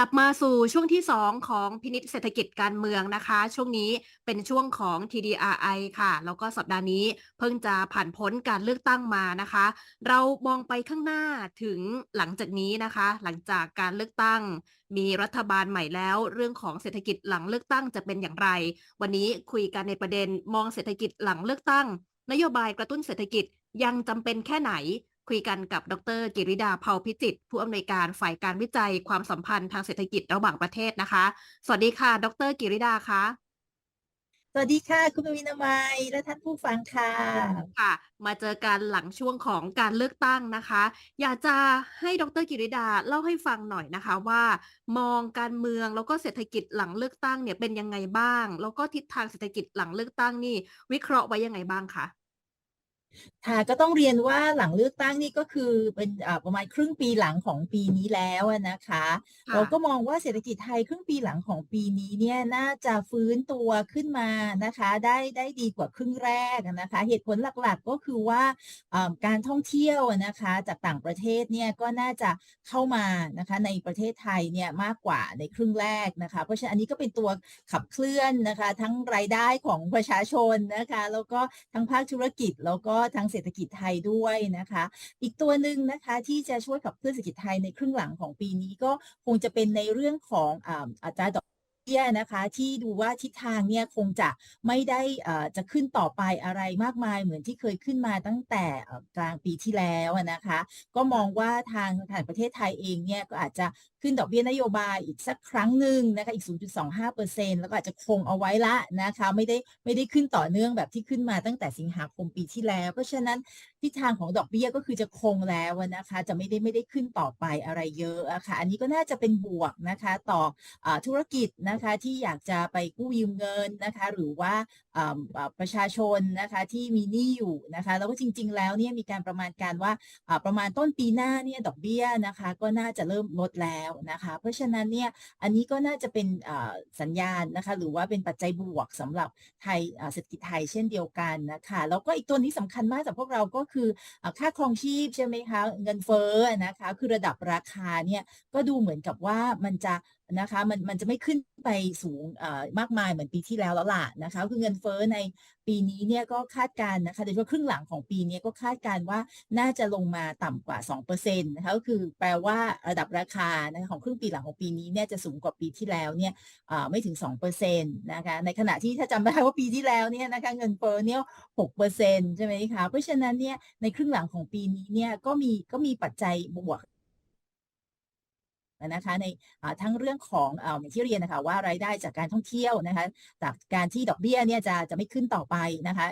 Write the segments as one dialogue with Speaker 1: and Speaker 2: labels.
Speaker 1: กลับมาสู่ช่วงที่ 2 ของพินิจเศรษฐกิจการเมืองนะคะ ช่วงนี้เป็นช่วงของ TDRI ค่ะ แล้วก็สัปดาห์นี้เพิ่งจะผ่านพ้นการเลือกตั้งมานะคะ เรามองไปข้างหน้าถึงหลังจากนี้นะคะ หลังจากการเลือกตั้ง มีรัฐบาลใหม่แล้ว เรื่องของเศรษฐกิจหลังเลือกตั้งจะเป็นอย่างไร วันนี้คุยกันในประเด็นมองเศรษฐกิจหลังเลือกตั้ง นโยบายกระตุ้นเศรษฐกิจยังจำเป็นแค่ไหน คุยกันกับดรกิริดาเผ่าพิจิตรผู้อำนวยการฝ่ายการวิจัยความสัมพันธ์ทางเศรษฐกิจระหว่างประเทศนะคะ สวัสดีค่ะ ดรกิริดาคะ
Speaker 2: สวัสดีค่ะ คุณปวินามัยและท่านผู้ฟังค่ะ
Speaker 1: ค่ะ มาเจอกันหลังช่วงของการเลือกตั้งนะคะ อยากจะให้ดรกิริดาเล่าให้ฟังหน่อยนะคะว่า มองการเมืองแล้วก็เศรษฐกิจหลังเลือกตั้งเนี่ยเป็นยังไงบ้าง แล้วก็ทิศทางเศรษฐกิจหลังเลือกตั้งนี่ วิเคราะห์ไว้ยังไงบ้างคะ
Speaker 2: ค่ะก็ต้องเรียนว่าหลังเลือกตั้งนี่ก็คือเป็นอ่าประมาณครึ่งปีหลังของปีนี้แล้วอะนะคะ
Speaker 1: ค่ะ
Speaker 2: เราก็มองว่าเศรษฐกิจไทยครึ่งปีหลังของปีนี้เนี่ยน่าจะฟื้นตัวขึ้นมานะคะ ได้ได้ดีกว่าครึ่งแรกอะนะคะ เหตุผลหลักๆก็คือว่าอ่าการท่องเที่ยวอะนะคะจากต่างประเทศเนี่ยก็น่าจะเข้ามานะคะในประเทศไทยเนี่ยมากกว่าในครึ่งแรกนะคะ เพราะฉะนั้นอันนี้ก็เป็นตัวขับเคลื่อนนะคะ ทั้งรายได้ของประชาชนนะคะ แล้วก็ทั้งภาคธุรกิจแล้วก็ทั้งเศรษฐกิจไทยด้วยนะคะ อีกตัวหนึ่งนะคะที่จะช่วยขับเคลื่อนเศรษฐกิจไทยในครึ่งหลังของปีนี้ก็คงจะเป็นในเรื่องของอ่าอัตราดอก ยนะคะที่ดูว่าทิศทางเนี่ยคงจะไม่ได้จะขึ้นต่อไปอะไรมากมายเหมือนที่เคยขึ้นมาตั้งแต่กลางปีที่แล้วนะคะ ก็มองว่าทางทางประเทศไทยเองเนี่ยก็อาจจะขึ้นดอกเบี้ยนโยบายอีกสักครั้งหนึ่งนะคะอีก 0.25%แล้วก็อาจจะคงเอาไว้ละนะคะไม่ได้ไม่ได้ขึ้นต่อเนื่องแบบที่ขึ้นมาตั้งแต่สิงหาคมปีที่แล้ว เพราะฉะนั้นทิศทางของดอกเบี้ยก็คือจะคงแล้วนะคะ จะไม่ได้ไม่ได้ขึ้นต่อไปอะไรเยอะอะค่ะอันนี้ก็น่าจะเป็นบวกนะคะต่ออธุรกิจนะคะที่อยากจะไปกู้ยืมเงินนะคะ หรือว่า ประชาชนนะคะที่มีหนี้อยู่นะคะแล้วก็จริง ๆ แล้วเนี่ยมีการประมาณการว่าประมาณต้นปีหน้าเนี่ยดอกเบี้ยนะคะก็น่าจะเริ่มลดแล้วนะคะเพราะฉะนั้นเนี่ยอันนี้ก็น่าจะเป็นสัญญาณนะคะหรือว่าเป็นปัจจัยบวกสำหรับไทยเศรษฐกิจไทยเช่นเดียวกันนะคะแล้วก็อีกตัวนี้สำคัญมากสำหรับพวกเราก็คือค่าครองชีพใช่ไหมคะเงินเฟ้อนะคะคือระดับราคาเนี่ยก็ดูเหมือนกับว่ามันจะ นะคะมันมันจะไม่ขึ้นไปสูงอ่อมากมายเหมือนปีที่แล้วแล้วล่ะนะคะคือเงินเฟ้อในปีนี้เนี่ยก็คาดการณ์นะคะโดยเฉพาะครึ่งหลังของปีนี้ก็คาดการณ์ว่าน่าจะลงมาต่ำกว่า2%นะคะก็คือแปลว่าระดับราคานะคะของครึ่งปีหลังของปีนี้เนี่ยจะสูงกว่าปีที่แล้วเนี่ยอ่อไม่ถึง2%นะคะในขณะที่ถ้าจำได้ว่าปีที่แล้วเนี่ยนะคะเงินเฟ้อเนี่ย6%ใช่ไหมคะเพราะฉะนั้นเนี่ยในครึ่งหลังของปีนี้เนี่ยก็มีก็มีปัจจัยบวก นะคะในทั้งเรื่องของออย่างที่เรียนนะคะว่ารายได้จากการท่องเที่ยวนะคะจากการที่ดอกเบี้ยเนี่ยจะจะไม่ขึ้นต่อไปนะคะ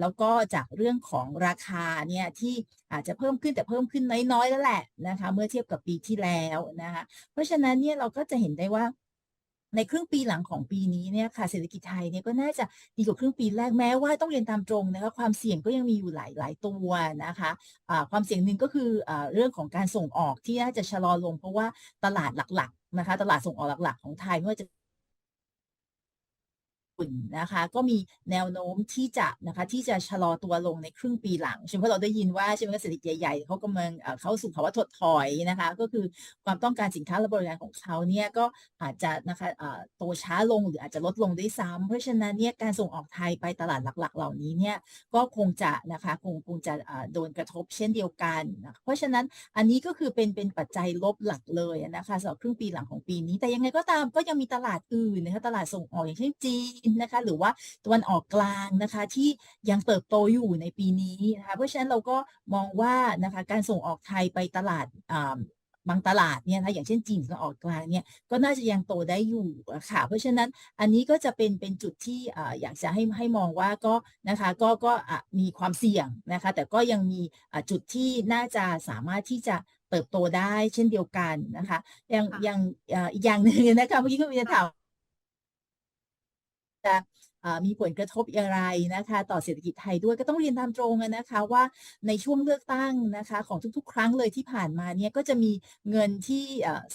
Speaker 2: แล้วก็จากเรื่องของราคาเนี่ยที่อาจจะเพิ่มขึ้นแต่เพิ่มขึ้นน้อยๆแล้วแหละนะคะเมื่อเทียบกับปีที่แล้วนะคะเพราะฉะนั้นเนี่ยเราก็จะเห็นได้ว่า ในครึ่งปีหลังของปีนี้เนี่ยค่ะเศรษฐกิจไทยเนี่ยก็น่าจะดีกว่าครึ่งปีแรกแม้ว่าต้องเรียนตามตรงนะคะความเสี่ยงก็ยังมีอยู่หลายหลายตัวนะคะะความเสี่ยงหนึ่งก็คืออเรื่องของการส่งออกที่น่าจะชะลอลง เพราะว่าตลาดหลักๆนะคะตลาดส่งออกหลักๆ ของไทยไม่ว่าจะ นนะคะก็มีแนวโน้มที่จะนะคะที่จะชะลอตัวลงในครึ่งปีหลังใช่ไหมเพราะเราได้ยินว่าใช่ไหมว่าเศรษฐกิจใหญ่ๆเขากำลังเข้าสู่ภาวะถดถอยนะคะก็คือความต้องการสินค้าและบริการของเขาเนี่ยก็อาจจะนะคะเอ่อโตช้าลงหรืออาจจะลดลงด้วยซ้ำเพราะฉะนั้นเนี่ยการส่งออกไทยไปตลาดหลักๆ เหล่านี้เนี่ยก็คงจะนะคะคงคงจะอ่าโดนกระทบเช่นเดียวกันนะเพราะฉะนั้นอันนี้ก็คือเป็นเป็นปัจจัยลบหลักเลยนะคะสำหรับครึ่งปีหลังของปีนี้ แต่ยังไงก็ตามก็ยังมีตลาดอื่นนะคะตลาดส่งออกอย่างเช่นจีนนะคะหรือว่าตะวันออกกลางนะคะที่ยังเติบโตอยู่ในปีนี้นะคะเพราะฉะนั้นเราก็มองว่านะคะการส่งออกไทยไปตลาดอ่าบางตลาดเนี่ยนะอย่างเช่นจีนตะวันออกกลางเนี่ยก็น่าจะยังโตได้อยู่อะค่ะ เพราะฉะนั้นอันนี้ก็จะเป็นเป็นจุดที่อ่าอยากจะให้ให้มองว่าก็นะคะก็ก็อะมีความเสี่ยงนะคะ แต่ก็ยังมีอ่าจุดที่น่าจะสามารถที่จะเติบโตได้เช่นเดียวกันนะคะอย่าง
Speaker 1: ค่ะ
Speaker 2: อย่างอ่าอีกอย่างหนึ่งนะคะเมื่อกี้ก็มีจะถาม จะอ่า มีผลกระทบอะไรนะคะต่อเศรษฐกิจไทยด้วยก็ต้องเรียนตามตรงนะคะว่าในช่วงเลือกตั้งนะคะของทุกๆ ครั้งเลยที่ผ่านมาเนี่ยก็จะมีเงินที่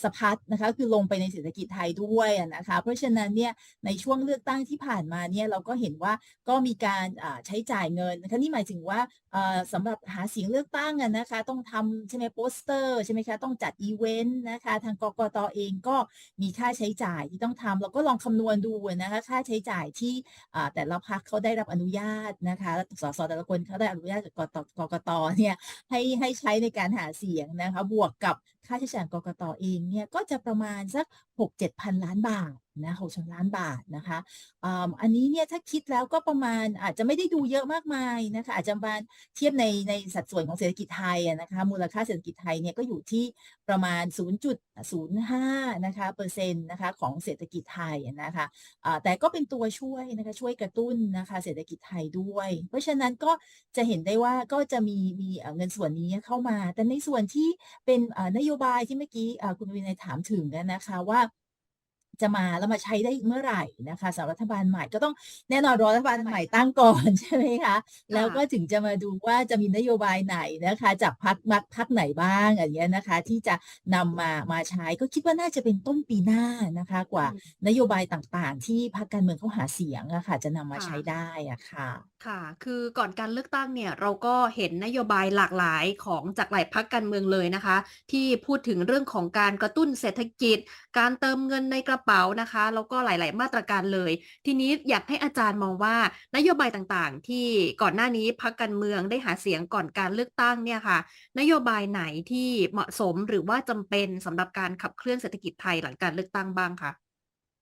Speaker 2: สะพัดนะคะคือลงไปในเศรษฐกิจไทยด้วยนะคะเพราะฉะนั้นเนี่ยในช่วงเลือกตั้งที่ผ่านมาเนี่ยเราก็เห็นว่าก็มีการใช้จ่ายเงินนะคะนี่หมายถึงว่าเอ่อสำหรับหาเสียงเลือกตั้งนะคะต้องทำใช่ไหมโปสเตอร์ใช่ไหมคะต้องจัดอีเวนต์นะคะทางกกตเองก็มีค่าใช้จ่ายที่ต้องทำเราก็ลองคำนวณดูนะคะค่าใช้จ่ายที่แต่ละพรรคเขาได้รับอนุญาตนะคะสสแต่ละคนเขาได้อนุญาตจากกตกกตเนี่ยให้ให้ใช้ในการหาเสียงนะคะบวกกับ ค่าใช้จ่ายกกตเองเนี่ยก็จะประมาณสักหกเจ็ดพันล้านบาทนะหกพันล้านบาทนะคะอันนี้เนี่ยถ้าคิดแล้วก็ประมาณอาจจะไม่ได้ดูเยอะมากมายนะคะอาจจะประมาณเทียบในในสัดส่วนของเศรษฐกิจไทยนะคะมูลค่าเศรษฐกิจไทยเนี่ยก็อยู่ที่ประมาณ 0.05นะคะเปอร์เซ็นต์นะคะของเศรษฐกิจไทยนะคะแต่ก็เป็นตัวช่วยนะคะช่วยกระตุ้นนะคะเศรษฐกิจไทยด้วย เพราะฉะนั้นก็จะเห็นได้ว่าก็จะมีมีเงินส่วนนี้เข้ามา แต่ในส่วนที่เป็นนโยบายที่เมื่อกี้เอ่อคุณวินัยถามถึงอะนะคะว่าจะมาแล้วมาใช้ได้เมื่อไหร่นะคะสำหรับรัฐบาลใหม่ก็ต้องแน่นอนรอรัฐบาลใหม่ตั้งก่อนใช่ไหมคะ แล้วก็ถึงจะมาดูว่าจะมีนโยบายไหนนะคะ จากพักมักพักไหนบ้างอย่างเงี้ยนะคะ ที่จะนำมามาใช้ก็คิดว่าน่าจะเป็นต้นปีหน้านะคะ กว่า
Speaker 1: อืม
Speaker 2: นโยบายต่างๆ ที่พรรคการเมืองเขาหาเสียงอะค่ะจะนำมา
Speaker 1: ค่ะ
Speaker 2: ใช้ได้อะค่ะ
Speaker 1: ค่ะ คือก่อนการเลือกตั้งเนี่ยเราก็เห็นนโยบายหลากหลายของจากหลายพรรคการเมืองเลยนะคะ ที่พูดถึงเรื่องของการกระตุ้นเศรษฐกิจ การเติมเงินในกระเป๋านะคะ แล้วก็หลาย ๆ มาตรการเลย ทีนี้อยากให้อาจารย์มองว่านโยบายต่างๆ ที่ก่อนหน้านี้พรรคการเมืองได้หาเสียงก่อนการเลือกตั้งเนี่ยค่ะ นโยบายไหนที่เหมาะสมหรือว่าจำเป็นสำหรับการขับเคลื่อนเศรษฐกิจไทยหลังการเลือกตั้งบ้างคะ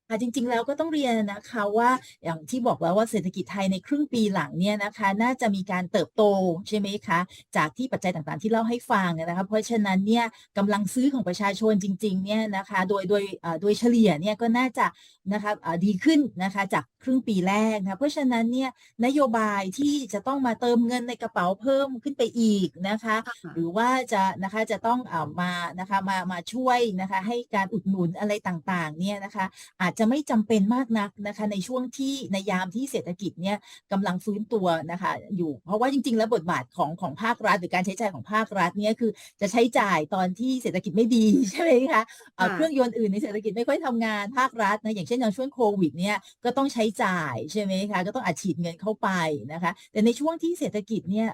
Speaker 2: ค่ะจริงๆแล้วก็ต้องเรียนนะคะว่าอย่างที่บอกแล้วว่าเศรษฐกิจไทยในครึ่งปีหลังเนี่ยนะคะน่าจะมีการเติบโตใช่ไหมคะจากที่ปัจจัยต่างๆที่เล่าให้ฟังนะคะเพราะฉะนั้นเนี่ยกำลังซื้อของประชาชนจริงๆเนี่ยนะคะโดยโดยอ่อโดยเฉลี่ยเนี่ยก็น่าจะนะคะอ่อดีขึ้นนะคะจากครึ่งปีแรกนะเพราะฉะนั้นเนี่ยนโยบายที่จะต้องมาเติมเงินในกระเป๋าเพิ่มขึ้นไปอีกนะคะ หรือว่าจะนะคะจะต้องเอ่อมานะคะมามาช่วยนะคะให้การอุดหนุนอะไรต่างๆเนี่ยนะคะอาจจะไม่จำเป็นมากนักนะคะในช่วงที่ในยามที่เศรษฐกิจเนี่ยกำลังฟื้นตัวนะคะอยู่เพราะว่าจริง ๆ แล้วบทบาทของของภาครัฐ หรือการใช้จ่ายของภาครัฐเนี่ยคือจะใช้จ่ายตอนที่เศรษฐกิจไม่ดีใช่ไหมคะเอ่อ
Speaker 1: ค่ะ
Speaker 2: เครื่องยนต์อื่นในเศรษฐกิจไม่ค่อยทำงานภาครัฐนะอย่างเช่นอย่างช่วงโควิดเนี่ยก็ต้องใช้จ่ายใช่ไหมคะก็ต้องอัดฉีดเงินเข้าไปนะคะ แต่ในช่วงที่เศรษฐกิจเนี่ย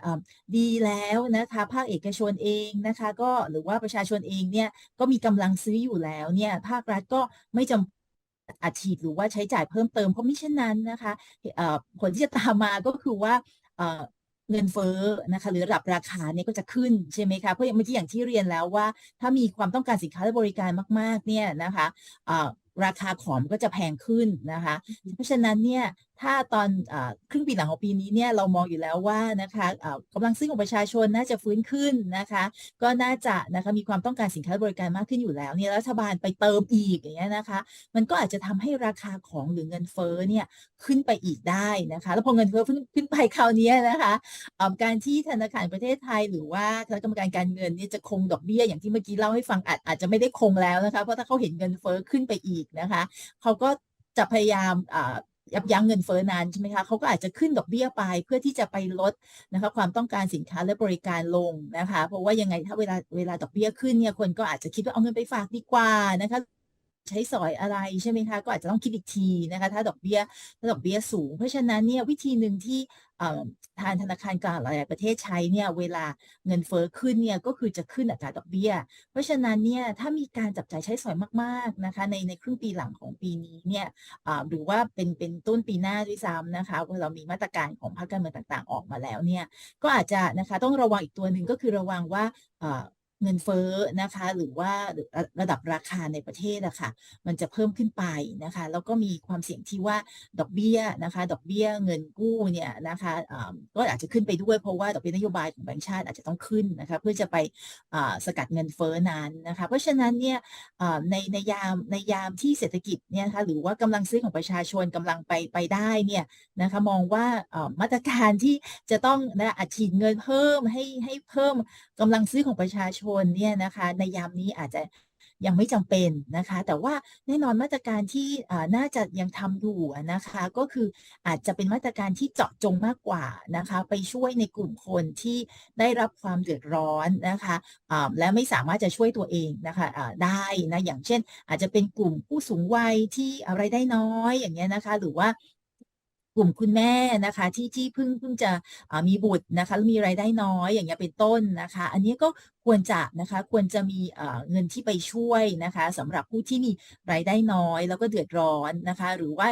Speaker 2: ดีแล้วนะคะภาคเอกชนเองนะคะ ก็หรือว่าประชาชนเองเนี่ยก็มีกำลังซื้ออยู่แล้วเนี่ยภาครัฐก็ไม่จำอัดฉีดหรือว่าใช้จ่ายเพิ่มเติมเพราะมิฉะนั้นนะคะผลที่จะตามมาก็คือว่าเงินเฟ้อนะคะหรือระดับราคาเนี่ยก็จะขึ้นใช่ไหมคะเพราะเมื่อกี้อย่างที่เรียนแล้วว่า ถ้ามีความต้องการสินค้าและบริการมาก ๆ เนี่ยนะคะ ราคาของมันก็จะแพงขึ้นนะคะ เพราะฉะนั้นเนี่ย ถ้าตอนอครึ่งปีหลังของปีนี้เนี่ยเรามองอยู่แล้วว่านะคะกำลังซื้อของประชาชนน่าจะฟื้นขึ้นนะคะ ก็น่าจะนะคะมีความต้องการสินค้าบริการมากขึ้นอยู่แล้วเนี่ยรัฐบาลไปเติมอีกอย่างเงี้ยนะคะ มันก็อาจจะทำให้ราคาของหรือเงินเฟ้อเนี่ยขึ้นไปอีกได้นะคะ แล้วพอเงินเฟ้อขึ้นขึ้นไปคราวเนี้ยนะคะการที่ธนาคารประเทศไทย หรือว่าคณะกรรมการการเงินเนี่ยจะคงดอกเบี้ยอย่างที่เมื่อกี้เล่าให้ฟังอาจอาจจะไม่ได้คงแล้วนะคะเพราะถ้าเขาเห็นเงินเฟ้อขึ้นไปอีกนะคะเขาก็จะพยายามอ ยับยั้งเงินเฟ้อนานใช่ไหมคะเขาก็อาจจะขึ้นดอกเบี้ยไปเพื่อที่จะไปลดนะคะความต้องการสินค้าและบริการลงนะคะ เพราะว่ายังไงถ้าเวลาเวลาดอกเบี้ยขึ้นเนี่ยคนก็อาจจะคิดว่าเอาเงินไปฝากดีกว่านะคะ ใช้สอยอะไรใช่ไหมคะก็อาจจะต้องคิดอีกทีนะคะถ้าดอกเบี้ยถ้าดอกเบี้ยสูง เพราะฉะนั้นเนี่ยวิธีหนึ่งที่ทางธนาคารกลางหลายประเทศใช้เนี่ยเวลาเงินเฟ้อขึ้นเนี่ยก็คือจะขึ้นอัตราดอกเบี้ย เพราะฉะนั้นเนี่ยถ้ามีการจับจ่ายใช้สอยมากๆนะคะในในครึ่งปีหลังของปีนี้เนี่ยหรือว่าเป็นเป็นต้นปีหน้าด้วยซ้ำนะคะเวลาเรามีมาตรการของพรรคการเมืองต่างๆ ออกมาแล้วเนี่ยก็อาจจะนะคะต้องระวังอีกตัวหนึ่งก็คือระวังว่า เงินเฟ้อนะคะ หรือว่าระดับราคาในประเทศอะค่ะมันจะเพิ่มขึ้นไปนะคะแล้วก็มีความเสี่ยงที่ว่าดอกเบี้ยนะคะ ดอกเบี้ยเงินกู้เนี่ยนะคะก็อาจจะขึ้นไปด้วยเพราะว่าดอกเบี้ยนโยบายของแบงก์ชาติอาจจะต้องขึ้นนะคะเพื่อจะไปสกัดเงินเฟ้อนั้นนะคะเพราะฉะนั้นเนี่ยในในยามในยามที่เศรษฐกิจเนี่ยนะคะหรือว่ากำลังซื้อของประชาชนกำลังไปไปได้เนี่ยนะคะมองว่ามาตรการที่จะต้องนะอัดฉีดเงินเพิ่มให้ให้เพิ่มกำลังซื้อของประชาชนเนี่ยนะคะในยามนี้อาจจะยังไม่จำเป็นนะคะ แต่ว่าแน่นอนมาตรการที่น่าจะยังทำอยู่นะคะ ก็คืออาจจะเป็นมาตรการที่เจาะจงมากกว่านะคะ ไปช่วยในกลุ่มคนที่ได้รับความเดือดร้อนนะคะและไม่สามารถจะช่วยตัวเองนะคะได้นะอย่างเช่น อาจจะเป็นกลุ่มผู้สูงวัยที่อะไรได้น้อยอย่างเงี้ยนะคะ หรือว่ากลุ่มคุณแม่นะคะที่ที่เพิ่งเพิ่งจะมีบุตรนะคะแล้วมีรายได้น้อยอย่างเงี้ยเป็นต้นนะคะ อันนี้ก็ ควรจะนะคะควรจะมีเงินที่ไปช่วยนะคะสำหรับผู้ที่มีรายได้น้อยแล้วก็เดือดร้อนนะคะ หรือว่า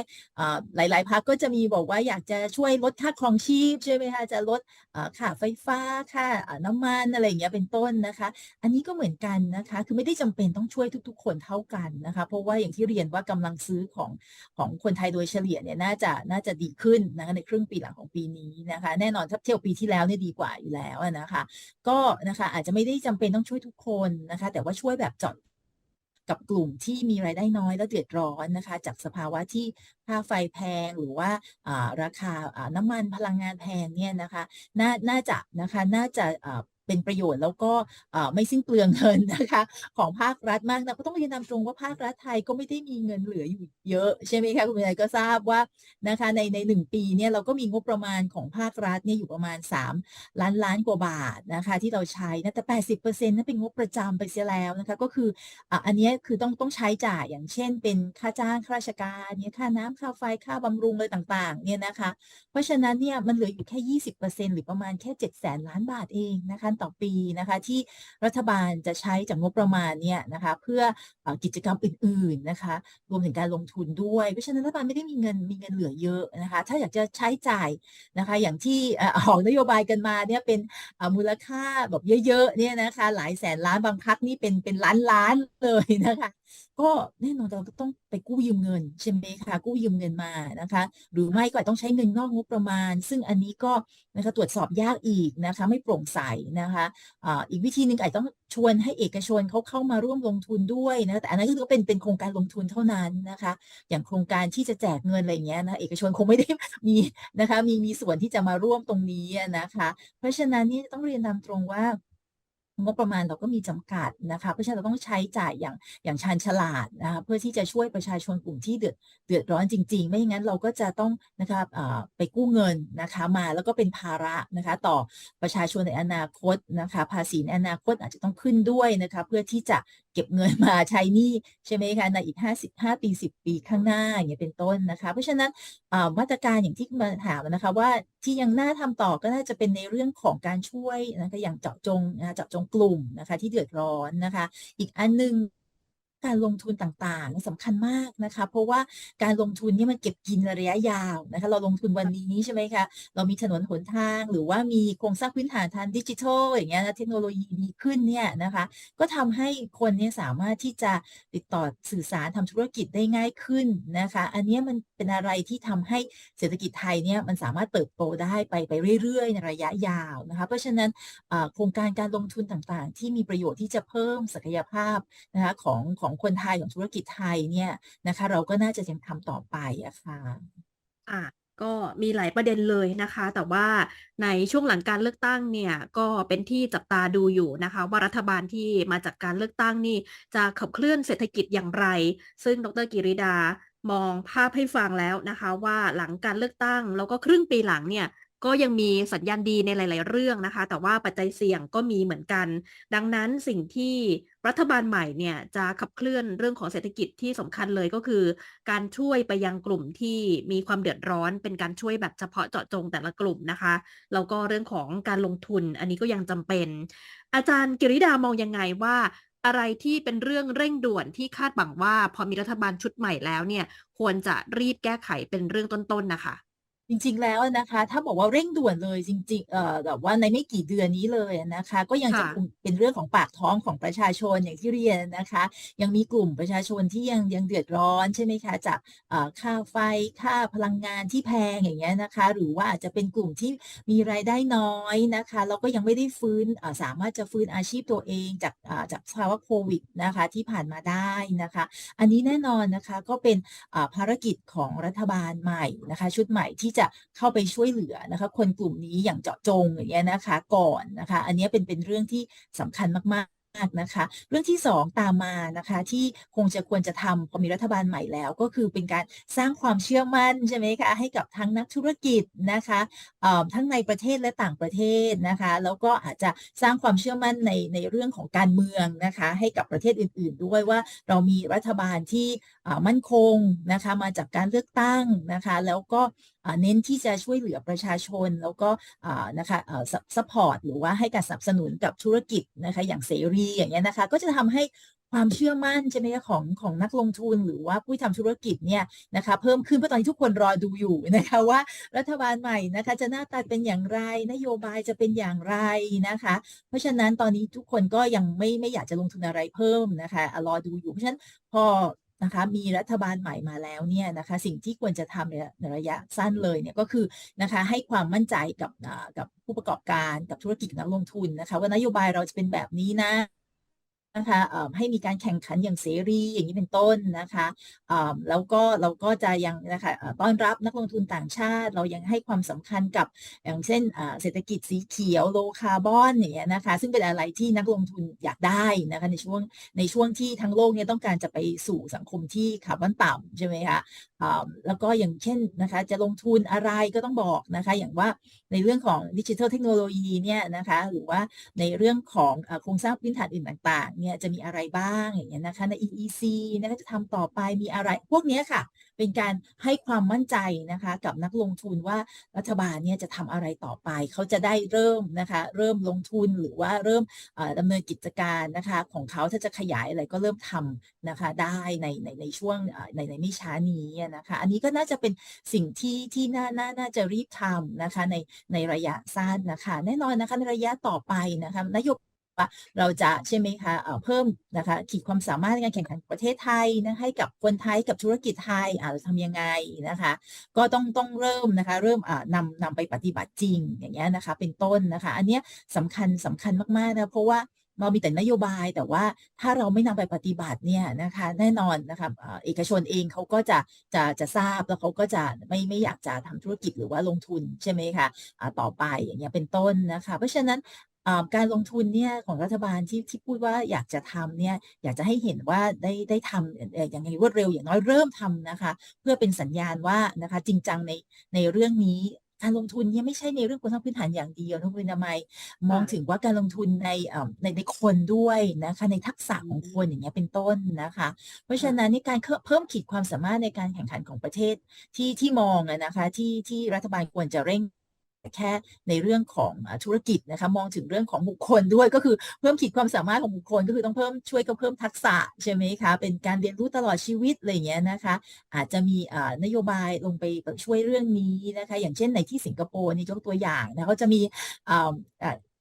Speaker 2: หลายๆพักก็จะมีบอกว่าอยากจะช่วยลดค่าครองชีพใช่ไหมคะจะลดค่าไฟฟ้าค่าน้ำมันอะไรอย่างเงี้ยเป็นต้นนะคะ อันนี้ก็เหมือนกันนะคะคือไม่ได้จำเป็นต้องช่วยทุก ๆ คนเท่ากันนะคะเพราะว่าอย่างที่เรียนว่ากำลังซื้อของของคนไทยโดยเฉลี่ยเนี่ยน่าจะน่าจะดีขึ้นนะคะในครึ่งปีหลังของปีนี้นะคะ แน่นอนถ้าเทียบปีที่แล้วเนี่ยดีกว่าอยู่แล้วนะคะ ก็นะคะอาจจะไม่ได้จำเป็นต้องช่วยทุกคนนะคะ แต่ว่าช่วยแบบเจาะกับกลุ่มที่มีรายได้น้อยและเดือดร้อนนะคะ จากสภาวะที่ค่าไฟแพงหรือว่าราคาน้ำมันพลังงานแพงเนี่ยนะคะน่าน่าจะนะคะน่าจะ เป็นประโยชน์แล้วก็ไม่สิ้นเปลืองเงินนะคะ ของภาครัฐมากนะก็ต้องเรียนตามตรงว่าภาครัฐไทยก็ไม่ได้มีเงินเหลืออยู่เยอะใช่ไหมคะคุณวินัยก็ทราบว่านะคะในในหนึ่งปีเนี่ยเราก็มีงบประมาณของภาครัฐเนี่ยอยู่ประมาณ 3 ล้านล้านกว่าบาทนะคะที่เราใช้นะแต่80%นั้นเป็นงบประจำไปเสียแล้วนะคะก็คืออันนี้คือต้องต้องใช้จ่ายอย่างเช่น เป็นค่าจ้างข้าราชการเนี่ยค่าน้ำค่าไฟค่าบำรุงอะไรต่างๆเนี่ยนะคะ เพราะฉะนั้นเนี่ยมันเหลืออยู่แค่ 20%หรือประมาณแค่7แสนล้านบาทเองนะคะต่อปีนะคะ ที่รัฐบาลจะใช้จากงบประมาณเนี่ยนะคะเพื่ออกิจกรรมอื่น ๆนะคะ รวมถึงการลงทุนด้วยเพราะฉะนั้นรัฐบาลไม่ได้มีเงินมีเงินเหลือเยอะนะคะ ถ้าอยากจะใช้จ่ายนะคะ อย่างที่ออกนโยบายกันมาเนี่ยเป็นมูลค่าแบบเยอะๆเนี่ยนะคะ หลายแสนล้านบางพักนี่เป็นเป็นล้านล้านเลยนะคะ ก็แน่นอนเราก็ต้องไปกู้ยืมเงินใช่ไหมคะกู้ยืมเงินมานะคะ หรือไม่ก็อาจต้องใช้เงินนอกงบประมาณ ซึ่งอันนี้ก็นะคะตรวจสอบยากอีกนะคะไม่โปร่งใสนะคะอ่าอีกวิธีหนึ่งอาจจะต้องชวนให้เอกชนเขาเข้ามาร่วมลงทุนด้วยนะแต่อันนั้นก็เป็นเป็นโครงการลงทุนเท่านั้นนะคะ อย่างโครงการที่จะแจกเงินอะไรอย่างเงี้ยนะเอกชนคงไม่ได้มีนะคะมีมีส่วนที่จะมาร่วมตรงนี้นะคะ เพราะฉะนั้นนี่ต้องเรียนตามตรงว่า งบประมาณเราก็มีจำกัดนะคะ เพราะฉะนั้นเราต้องใช้จ่ายอย่างอย่างชาญฉลาดนะคะเพื่อที่จะช่วยประชาชนกลุ่มที่เดือดเดือดร้อนจริง ๆ ไม่อย่างนั้นเราก็จะต้องนะคะไปกู้เงินนะคะมาแล้วก็เป็นภาระนะคะต่อประชาชนในอนาคตนะคะภาษีในอนาคตอาจจะต้องขึ้นด้วยนะคะเพื่อที่จะเก็บเงินมาใช้หนี้ใช่ไหมคะในอีก 55 ปี 10 ปีข้างหน้าอย่างเงี้ยเป็นต้นนะคะ เพราะฉะนั้นมาตรการอย่างที่มาถามนะคะว่า ที่ยังน่าทำต่อก็น่าจะเป็นในเรื่องของการช่วยนะคะอย่างเจาะจงนะเจาะจงกลุ่มนะคะที่เดือดร้อนนะคะ อีกอันหนึ่ง การลงทุนต่างๆสำคัญมากนะคะ เพราะว่าการลงทุนนี่มันเก็บกินระยะยาวนะคะ เราลงทุนวันนี้ใช่ไหมคะเรามีถนนหนทาง หรือว่ามีโครงสร้างพื้นฐานทางดิจิทัลอย่างเงี้ยนะเทคโนโลยีดีขึ้นเนี่ยนะคะ ก็ทำให้คนเนี่ยสามารถที่จะติดต่อสื่อสารทำธุรกิจได้ง่ายขึ้นนะคะ อันนี้มันเป็นอะไรที่ทำให้เศรษฐกิจไทยเนี่ยมันสามารถเติบโตได้ไปไปเรื่อยๆในระยะยาวนะคะ เพราะฉะนั้นโครงการการลงทุนต่างๆ ที่มีประโยชน์ที่จะเพิ่มศักยภาพนะคะของของของคนไทยของธุรกิจไทยเนี่ยนะคะ เราก็น่าจะยังทำต่อไปอะค่ะ
Speaker 1: อะก็มีหลายประเด็นเลยนะคะ แต่ว่าในช่วงหลังการเลือกตั้งเนี่ยก็เป็นที่จับตาดูอยู่นะคะ ว่ารัฐบาลที่มาจากการเลือกตั้งนี่จะขับเคลื่อนเศรษฐกิจอย่างไร ซึ่งดรกิริดามองภาพให้ฟังแล้วนะคะ ว่าหลังการเลือกตั้งแล้วก็ครึ่งปีหลังเนี่ย ก็ยังมีสัญญาณดีในหลาย ๆ เรื่องนะคะ แต่ว่าปัจจัยเสี่ยงก็มีเหมือนกัน ดังนั้นสิ่งที่รัฐบาลใหม่เนี่ยจะขับเคลื่อนเรื่องของเศรษฐกิจที่สำคัญเลยก็คือ การช่วยไปยังกลุ่มที่มีความเดือดร้อน เป็นการช่วยแบบเฉพาะเจาะจงแต่ละกลุ่มนะคะแล้วก็เรื่องของการลงทุนอันนี้ก็ยังจำเป็น อาจารย์กิริดามองยังไงว่าอะไรที่เป็นเรื่องเร่งด่วนที่คาดหวังว่า พอมีรัฐบาลชุดใหม่แล้วเนี่ย ควรจะรีบแก้ไขเป็นเรื่องต้นๆนะคะ
Speaker 2: จริงๆแล้วนะคะ ถ้าบอกว่าเร่งด่วนเลยจริงๆเอ่อแบบว่าในไม่กี่เดือนนี้เลยนะคะ ก็ยังจะ
Speaker 1: ค่ะ
Speaker 2: คงเป็นเรื่องของปากท้องของประชาชนอย่างที่เรียนนะคะ ยังมีกลุ่มประชาชนที่ยังยังเดือดร้อนใช่ไหมคะจากเอ่อค่าไฟค่าพลังงานที่แพงอย่างเงี้ยนะคะ หรือว่าอาจจะเป็นกลุ่มที่มีรายได้น้อยนะคะแล้วก็ยังไม่ได้ฟื้นเอ่อสามารถจะฟื้นอาชีพตัวเองจากอ่าจากภาวะโควิดนะคะที่ผ่านมาได้นะคะ อันนี้แน่นอนนะคะก็เป็น อ่าภารกิจของรัฐบาลใหม่นะคะ ชุดใหม่ที่จะเข้าไปช่วยเหลือนะคะ คนกลุ่มนี้อย่างเจาะจงอย่างเงี้ยนะคะ ก่อนนะคะ อันนี้เป็นเป็นเรื่องที่สำคัญมากากนะคะเรื่องที่สองตามมานะคะ ที่คงจะควรจะทำพอมีรัฐบาลใหม่แล้ว ก็คือเป็นการสร้างความเชื่อมั่นใช่ไหมคะให้กับทั้งนักธุรกิจนะคะทั้งในประเทศและต่างประเทศนะคะ แล้วก็อาจจะสร้างความเชื่อมั่นในในเรื่องของการเมืองนะคะ ให้กับประเทศอื่น ๆ ด้วยว่าเรามีรัฐบาลที่มั่นคงนะคะ มาจากการเลือกตั้งนะคะ แล้วก็เน้นที่จะช่วยเหลือประชาชน แล้วก็นะคะเอ่อซัพพอร์ตหรือว่าให้การสนับสนุนกับธุรกิจนะคะอย่างเสรีอย่างเงี้ยนะคะก็จะทำให้ความเชื่อมั่นใช่ไหมคะของของนักลงทุนหรือว่าผู้ทำธุรกิจเนี่ยนะคะเพิ่มขึ้นเพราะตอนนี้ทุกคนรอดูอยู่นะคะว่ารัฐบาลใหม่นะคะจะหน้าตาเป็นอย่างไร นโยบายจะเป็นอย่างไรนะคะ เพราะฉะนั้นตอนนี้ทุกคนก็ยังไม่ไม่อยากจะลงทุนอะไรเพิ่มนะคะอะรอดูอยู่เพราะฉะนั้นพอ นะคะมีรัฐบาลใหม่มาแล้วเนี่ยนะคะสิ่งที่ควรจะทำในระยะสั้นเลยเนี่ยก็คือนะคะให้ความมั่นใจกับกับผู้ประกอบการกับธุรกิจนักลงทุนนะคะว่านโยบายเราจะเป็นแบบนี้นะ นะคะให้มีการแข่งขันอย่างเสรีอย่างนี้เป็นต้นนะคะแล้วก็เราก็จะยังนะคะต้อนรับนักลงทุนต่างชาติ เรายังให้ความสำคัญกับอย่างเช่นเศรษฐกิจสีเขียวโลคาร์บอนอย่างเงี้ยนะคะซึ่งเป็นอะไรที่นักลงทุนอยากได้นะคะในช่วงในช่วงที่ทั้งโลกเนี่ยต้องการจะไปสู่สังคมที่คาร์บอนต่ำใช่ไหมคะแล้วก็อย่างเช่นนะคะจะลงทุนอะไรก็ต้องบอกนะคะอย่างว่าในเรื่องของดิจิทัลเทคโนโลยีเนี่ยนะคะหรือว่าในเรื่องของโครงสร้างพื้นฐานอื่นต่างเนี่ยจะมีอะไรบ้างอย่างเงี้ยนะคะใน EEC นะคะจะทำต่อไปมีอะไรพวกเนี้ยค่ะ เป็นการให้ความมั่นใจนะคะกับนักลงทุนว่ารัฐบาลเนี่ยจะทำอะไรต่อไป เขาจะได้เริ่มนะคะเริ่มลงทุนหรือว่าเริ่มดำเนินกิจการนะคะของเขาถ้าจะขยายอะไรก็เริ่มทำนะคะได้ในในในช่วงในในไม่ช้านี้นะคะอันนี้ก็น่าจะเป็นสิ่งที่ที่น่าน่าน่าจะรีบทำนะคะในในระยะสั้นนะคะแน่นอนนะคะในระยะต่อไปนะคะนโยบาย ว่าเราจะใช่ไหมคะเพิ่มนะคะขีดความสามารถในการแข่งขันของประเทศไทยนะให้กับคนไทยกับธุรกิจไทยอ่าเราทำยังไงนะคะ ก็ต้องต้องเริ่มนะคะเริ่มอ่านำนำไปปฏิบัติจริงอย่างเงี้ยนะคะ เป็นต้นนะคะ อันเนี้ยสำคัญสำคัญมากๆนะเพราะว่าเรามีแต่นโยบายแต่ว่าถ้าเราไม่นำไปปฏิบัติเนี่ยนะคะแน่นอนนะคะเอกชนเองเขาก็จะจะจะทราบแล้วเขาก็จะไม่ไม่อยากจะทำธุรกิจหรือว่าลงทุนใช่ไหมคะอ่าต่อไปอย่างเงี้ยเป็นต้นนะคะ เพราะฉะนั้น การลงทุนเนี่ยของรัฐบาลที่ที่พูดว่าอยากจะทำเนี่ยอยากจะให้เห็นว่าได้ได้ทำเอ่ออย่างรวดเร็วอย่างน้อยเริ่มทำนะคะ เพื่อเป็นสัญญาณว่านะคะจริงจังในในเรื่องนี้การลงทุนเนี่ยไม่ใช่ในเรื่องโครงสร้างพื้นฐานอย่างเดียวนะคุณนามัยมองถึงว่าการลงทุนในเอ่อในในคนด้วยนะคะในทักษะของคนอย่างเงี้ยเป็นต้นนะคะ เพราะฉะนั้นนี่การเพิ่มขีดความสามารถในการแข่งขันของประเทศที่ที่มองอะนะคะที่ที่รัฐบาลควรจะเร่ง แค่ในเรื่องของธุรกิจนะคะมองถึงเรื่องของบุคคลด้วยก็คือเพิ่มขีดความสามารถของบุคคลก็คือต้องเพิ่มช่วยก็เพิ่มทักษะใช่ไหมคะเป็นการเรียนรู้ตลอดชีวิตอะไรอย่างเงี้ยนะคะ อาจจะมีนโยบายลงไปช่วยเรื่องนี้นะคะ อย่างเช่นในที่สิงคโปร์นี่ยกตัวอย่างนะเขาจะมี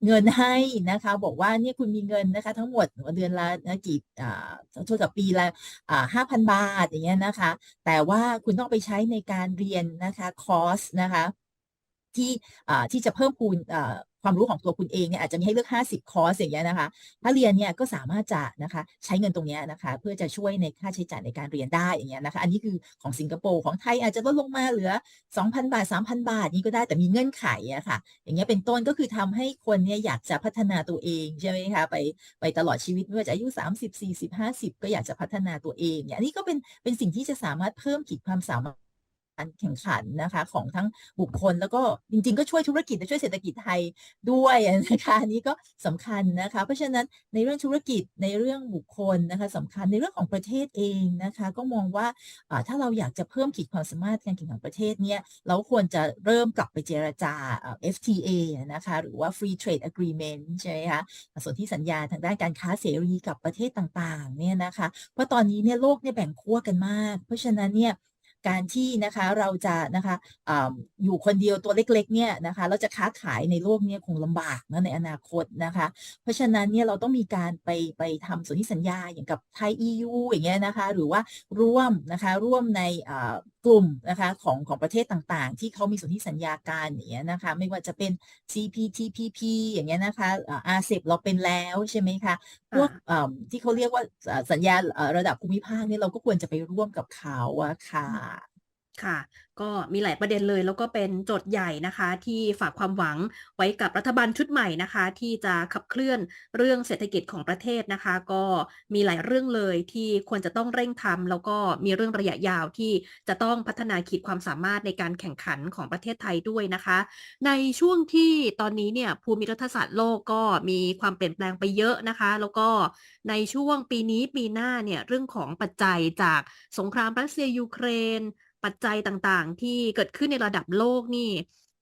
Speaker 2: เงินให้นะคะบอกว่าเนี่ยคุณมีเงินนะคะ ทั้งหมดเดือนละนะกี่อ่าโทษกับปีละอ่าห้าพันบาทอย่างเงี้ยนะคะ แต่ว่าคุณต้องไปใช้ในการเรียนนะคะคอร์สนะคะ ที่ที่จะเพิ่มพูนความรู้ของตัวคุณเองเนี่ยอาจจะมีให้เลือก 50 คอร์สอย่างเงี้ยนะคะ ถ้าเรียนเนี่ยก็สามารถจะนะคะใช้เงินตรงเนี้ยนะคะ เพื่อจะช่วยในค่าใช้จ่ายในการเรียนได้อย่างเงี้ยนะคะ อันนี้คือของสิงคโปร์ของไทยอาจจะลดลงมาเหลือ 2,000 บาท 3,000 บาทนี้ก็ได้แต่มีเงื่อนไขอะค่ะ อย่างเงี้ยเป็นต้นก็คือทำให้คนเนี่ยอยากจะพัฒนาตัวเองใช่ไหมคะไปไปตลอดชีวิตไม่ว่าจะอายุ 30 40 50 ก็อยากจะพัฒนาตัวเองเนี่ยอันนี้ก็เป็นเป็นสิ่งที่จะสามารถเพิ่มขีดความสามารถ การแข่งขันนะคะของทั้งบุคคล แล้วก็จริง ๆ ก็ช่วยธุรกิจและช่วยเศรษฐกิจไทยด้วยนะคะอันนี้ก็สำคัญนะคะ เพราะฉะนั้นในเรื่องธุรกิจในเรื่องบุคคลนะคะสำคัญในเรื่องของประเทศเองนะคะ ก็มองว่าถ้าเราอยากจะเพิ่มขีดความสามารถการแข่งขันประเทศเนี่ยเราควรจะเริ่มกลับไปเจรจา FTA นะคะหรือว่า Free Trade Agreement ใช่ไหมคะส่วนที่สัญญาทางด้านการค้าเสรีกับประเทศต่างๆเนี่ยนะคะ เพราะตอนนี้เนี่ยโลกเนี่ยแบ่งขั้วกันมาก เพราะฉะนั้นเนี่ย การที่นะคะเราจะนะคะออยู่คนเดียวตัวเล็กๆเนี่ยนะคะเราจะค้าขายในโลกนี้คงลำบากนะในอนาคตนะคะ เพราะฉะนั้นเนี่ยเราต้องมีการไปไปทำสนธิสัญญาอย่างกับไทย EU อย่างเงี้ยนะคะ หรือว่าร่วมนะคะร่วมในกลุ่มนะคะของของประเทศต่างๆ ที่เขามีสนธิสัญญาการอย่างเงี้ยนะคะ ไม่ว่าจะเป็น CPTPP อย่างเงี้ยนะคะอาเซบเราเป็นแล้วใช่ไหมคะพวกเอ่อที่เขาเรียกว่าเอ่อสัญญาเอ่อระดับภูมิภาคเนี่ยเราก็ควรจะไปร่วมกับเขาอะค่ะ
Speaker 1: ค่ะ ก็มีหลายประเด็นเลยแล้วก็เป็นโจทย์ใหญ่นะคะ ที่ฝากความหวังไว้กับรัฐบาลชุดใหม่นะคะ ที่จะขับเคลื่อนเรื่องเศรษฐกิจของประเทศนะคะ ก็มีหลายเรื่องเลยที่ควรจะต้องเร่งทำแล้วก็มีเรื่องระยะยาวที่จะต้องพัฒนาขีดความสามารถในการแข่งขันของประเทศไทยด้วยนะคะ ในช่วงที่ตอนนี้เนี่ยภูมิรัฐศาสตร์โลกก็มีความเปลี่ยนแปลงไปเยอะนะคะ แล้วก็ในช่วงปีนี้ปีหน้าเนี่ยเรื่องของปัจจัยจากสงครามรัสเซียยูเครน ปัจจัยต่างๆ ที่เกิดขึ้นในระดับโลกนี่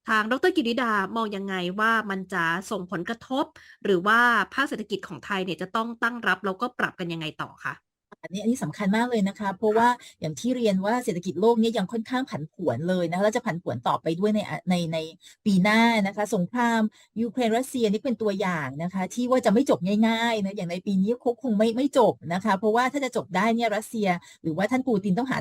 Speaker 1: ทางดรกิติดามองยังไงว่ามันจะส่งผลกระทบ หรือว่าภาคเศรษฐกิจของไทยเนี่ยจะต้องตั้งรับแล้วก็ปรับกันยังไงต่อคะ
Speaker 2: อันนี้อันนี้สำคัญมากเลยนะคะ เพราะว่าอย่างที่เรียนว่าเศรษฐกิจโลกนี่ยังค่อนข้างผันผวนเลยนะคะแล้วจะผันผวนต่อไปด้วยในในในปีหน้านะคะ สงครามยูเครนรัสเซียนี่เป็นตัวอย่างนะคะ ที่ว่าจะไม่จบง่ายๆนะอย่างในปีนี้คงไม่ไม่จบนะคะ เพราะว่าถ้าจะจบได้เนี่ยรัสเซีย หรือว่าท่านปูตินต้องหา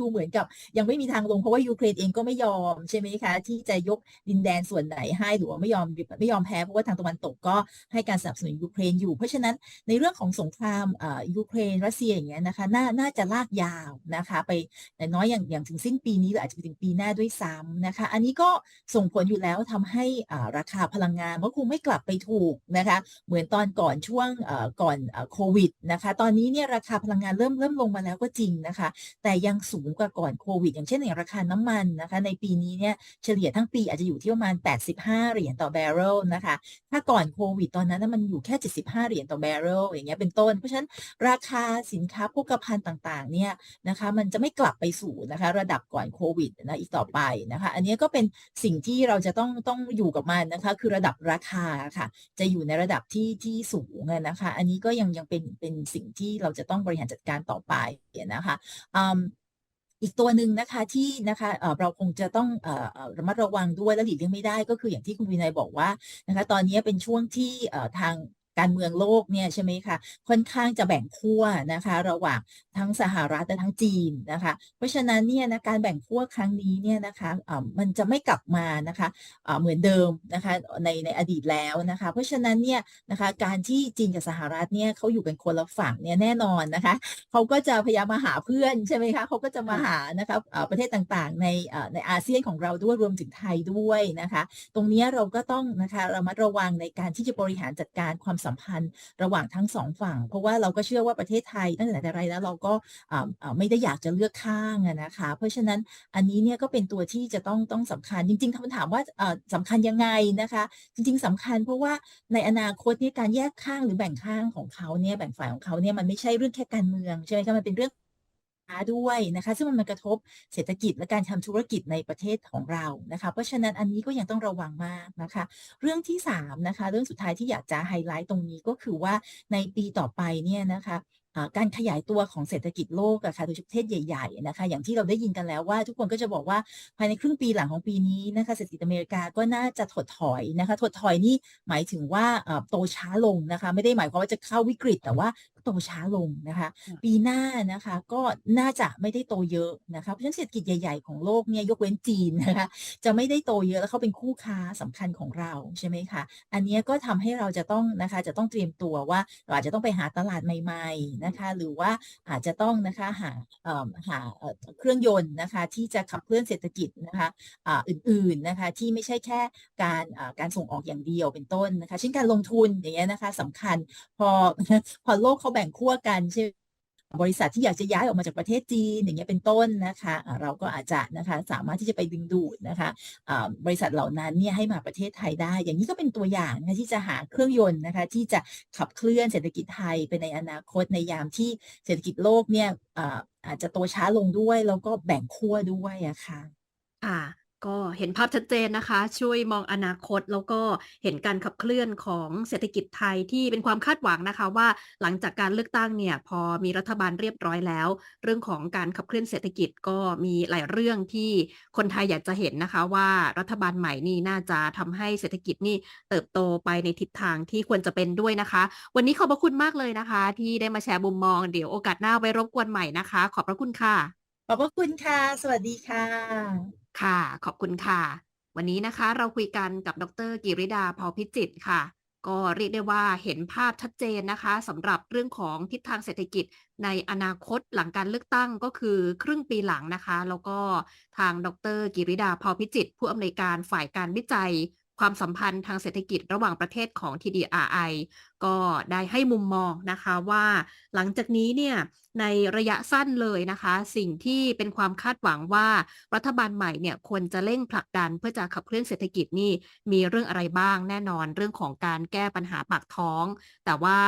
Speaker 2: ดูเหมือนกับ ยังไม่มีทางลงเพราะว่ายูเครนเองก็ไม่ยอมใช่ไหมคะ ที่จะยกดินแดนส่วนไหนให้หรือว่าไม่ยอมไม่ยอมแพ้เพราะว่าทางตะวันตกก็ให้การสนับสนุนยูเครนอยู่ เพราะฉะนั้นในเรื่องของสงครามอ่ายูเครนรัสเซียอย่างเงี้ยนะคะน่าน่าจะลากยาวนะคะไปแต่น้อยอย่างอย่างถึงสิ้นปีนี้หรืออาจจะไปถึงปีหน้าด้วยซ้ำนะคะ อันนี้ก็ส่งผลอยู่แล้วทำให้อ่าราคาพลังงานก็คงไม่กลับไปถูกนะคะเหมือนตอนก่อนช่วงอ่าก่อนอ่าโควิดนะคะตอนนี้เนี่ยราคาพลังงานเริ่มเริ่มลงมาแล้วก็จริงนะคะ แต่ยังสูงกว่าก่อนโควิด อย่างเช่นอย่างราคาน้ำมันนะคะในปีนี้เนี่ยเฉลี่ยทั้งปีอาจจะอยู่ที่ประมาณ 85 เหรียญต่อแบเรลนะคะถ้าก่อนโควิดตอนนั้นมันอยู่แค่ 75 เหรียญต่อแบเรลอย่างเงี้ยเป็นต้น เพราะฉะนั้นราคาสินค้าโภคภัณฑ์ต่างๆเนี่ยนะคะมันจะไม่กลับไปสู่นะคะระดับก่อนโควิดนะอีกต่อไปนะคะอันนี้ก็เป็นสิ่งที่เราจะต้องต้องอยู่กับมันนะคะคือระดับราคาค่ะจะอยู่ในระดับที่ที่สูงนะคะอันนี้ก็ยังยังเป็นเป็นสิ่งที่เราจะต้องบริหารจัดการต่อไปนะคะอืม อีกตัวหนึ่งนะคะที่นะคะเราคงจะต้องระมัดระวังด้วยและหลีกเลี่ยงไม่ได้ก็คืออย่างที่คุณวินัยบอกว่านะคะตอนนี้เป็นช่วงที่ทาง การเมืองโลกเนี่ยใช่ไหมคะค่อนข้างจะแบ่งขั้วนะคะระหว่างทั้งสหรัฐและทั้งจีนนะคะ เพราะฉะนั้นเนี่ยนะการแบ่งขั้วครั้งนี้เนี่ยนะคะเออมันจะไม่กลับมานะคะเอ่อเหมือนเดิมนะคะในในอดีตแล้วนะคะเพราะฉะนั้นเนี่ยนะคะการที่จีนกับสหรัฐเนี่ยเขาอยู่เป็นคนละฝั่งเนี่ยแน่นอนนะคะเขาก็จะพยายามมาหาเพื่อนใช่ไหมคะเขาก็จะมาหานะคะเอ่อประเทศต่างๆ ในในอาเซียนของเราด้วยรวมถึงไทยด้วยนะคะ ตรงนี้เราก็ต้องนะคะระมัดระวังในการที่จะบริหารจัดการความสัมพันธ์ระหว่างทั้งสองฝั่ง เพราะว่าเราก็เชื่อว่าประเทศไทยตั้งแต่ไหนแต่ไรแล้วเราก็ไม่ได้อยากจะเลือกข้างนะคะ เพราะฉะนั้นอันนี้เนี่ยก็เป็นตัวที่จะต้องต้องสำคัญจริงๆคำถามว่าเอ่อสำคัญยังไงนะคะ จริง ๆสำคัญเพราะว่าในอนาคตเนี่ยการแยกข้างหรือแบ่งข้างของเขาเนี่ยแบ่งฝ่ายของเขาเนี่ยมันไม่ใช่เรื่องแค่การเมืองใช่ไหมคะมันเป็นเรื่องาด้วยนะคะ ซึ่งมันมากระทบเศรษฐกิจและการทำธุรกิจในประเทศของเรานะคะ เพราะฉะนั้นอันนี้ก็ยังต้องระวังมากนะคะ เรื่องที่3นะคะเรื่องสุดท้ายที่อยากจะไฮไลท์ตรงนี้ก็คือว่าในปีต่อไปเนี่ยนะคะการขยายตัวของเศรษฐกิจโลกอะค่ะโดยเฉพาะประเทศใหญ่ๆนะคะอย่างที่เราได้ยินกันแล้วว่า ทุกคนก็จะบอกว่าภายในครึ่งปีหลังของปีนี้นะคะเศรษฐกิจอเมริกาก็น่าจะถดถอยนะคะถดถอยนี่หมายถึงว่าโตช้าลงนะคะไม่ได้หมายความว่าจะเข้าวิกฤต แต่ว่า โตช้าลงนะคะ
Speaker 1: อืม
Speaker 2: ปีหน้านะคะก็น่าจะไม่ได้โตเยอะนะคะเพราะฉะนั้นเศรษฐกิจใหญ่ๆของโลกเนี่ยยกเว้นจีนนะคะจะไม่ได้โตเยอะแล้วเขาเป็นคู่ค้าสำคัญของเราใช่ไหมคะอันเนี้ยก็ทำให้เราจะต้องนะคะจะต้องเตรียมตัวว่าเราอาจจะต้องไปหาตลาดใหม่ ๆนะคะ หรือว่าอาจจะต้องนะคะหาเอ่อหาเอ่อเครื่องยนต์นะคะที่จะขับเคลื่อนเศรษฐกิจนะคะอ่าอื่นๆนะคะที่ไม่ใช่แค่การอ่าการส่งออกอย่างเดียวเป็นต้นนะคะเช่นการลงทุนอย่างเงี้ยนะคะสำคัญพอพอโลกเขาแบ่งขั้วกันใช่บริษัทที่อยากจะย้ายออกมาจากประเทศจีนอย่างเงี้ยเป็นต้นนะคะเราก็อาจจะนะคะสามารถที่จะไปดึงดูดนะคะบริษัทเหล่านั้นเนี่ยให้มาประเทศไทยได้ อย่างนี้ก็เป็นตัวอย่างนะะที่จะหาเครื่องยนต์นะคะที่จะขับเคลื่อนเศรษฐกิจไทยไปในอนาคตในยามที่เศรษฐกิจโลกเนี่ยอาจจะโตช้าลงด้วยแล้วก็แบ่งขั้วด้วยอะค่ะ
Speaker 1: ค่ะ ก็เห็นภาพชัดเจนนะคะ ช่วยมองอนาคตแล้วก็เห็นการขับเคลื่อนของเศรษฐกิจไทยที่เป็นความคาดหวังนะคะ ว่าหลังจากการเลือกตั้งเนี่ยพอมีรัฐบาลเรียบร้อยแล้ว เรื่องของการขับเคลื่อนเศรษฐกิจก็มีหลายเรื่องที่คนไทยอยากจะเห็นนะคะ ว่ารัฐบาลใหม่นี่น่าจะทำให้เศรษฐกิจนี่เติบโตไปในทิศทางที่ควรจะเป็นด้วยนะคะ วันนี้ขอบพระคุณมากเลยนะคะ ที่ได้มาแชร์มุมมองเดี๋ยวโอกาสหน้าไว้รบกวนใหม่นะคะ ขอบพระคุณค่ะ
Speaker 2: ขอบพระคุณค่ะ สวัสดีค่ะ
Speaker 1: ค่ะ ขอบคุณค่ะ วันนี้นะคะเราคุยกันกับดรกิริดาพอพิจิตค่ะ ก็เรียกได้ว่าเห็นภาพชัดเจนนะคะสำหรับเรื่องของทิศทางเศรษฐกิจในอนาคตหลังการเลือกตั้งก็คือครึ่งปีหลังนะคะ แล้วก็ทางดรกิริดาพอพิจิตผู้อำนวยการฝ่ายการวิจัย ความสัมพันธ์ทางเศรษฐกิจระหว่างประเทศของ TDRI ก็ได้ให้มุมมองนะคะว่าหลังจากนี้เนี่ยในระยะสั้นเลยนะคะ สิ่งที่เป็นความคาดหวังว่ารัฐบาลใหม่เนี่ยควรจะเร่งผลักดันเพื่อจะขับเคลื่อนเศรษฐกิจนี่มีเรื่องอะไรบ้างแน่นอนเรื่องของการแก้ปัญหาปากท้อง แต่ว่า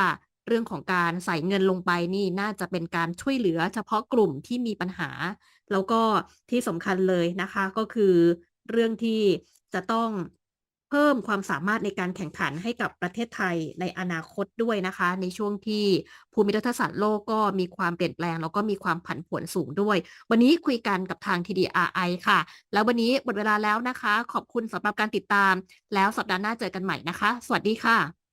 Speaker 1: เรื่องของการใส่เงินลงไปนี่น่าจะเป็นการช่วยเหลือเฉพาะกลุ่มที่มีปัญหา แล้วก็ที่สำคัญเลยนะคะก็คือเรื่องที่จะต้อง พิ่มความสามารถในการแข่งขันให้กับประเทศไทยในอนาคตด้วยนะคะ ในช่วงที่ภูมิรัฐศาสตร์โลกก็มีความเปลี่ยนแปลง แล้วก็มีความผันผวนสูงด้วย วันนี้คุยกันกับทาง TDRI ค่ะ แล้ววันนี้หมดเวลาแล้วนะคะ ขอบคุณสำหรับการติดตาม แล้วสัปดาห์หน้าเจอกันใหม่นะคะ สวัสดีค่ะ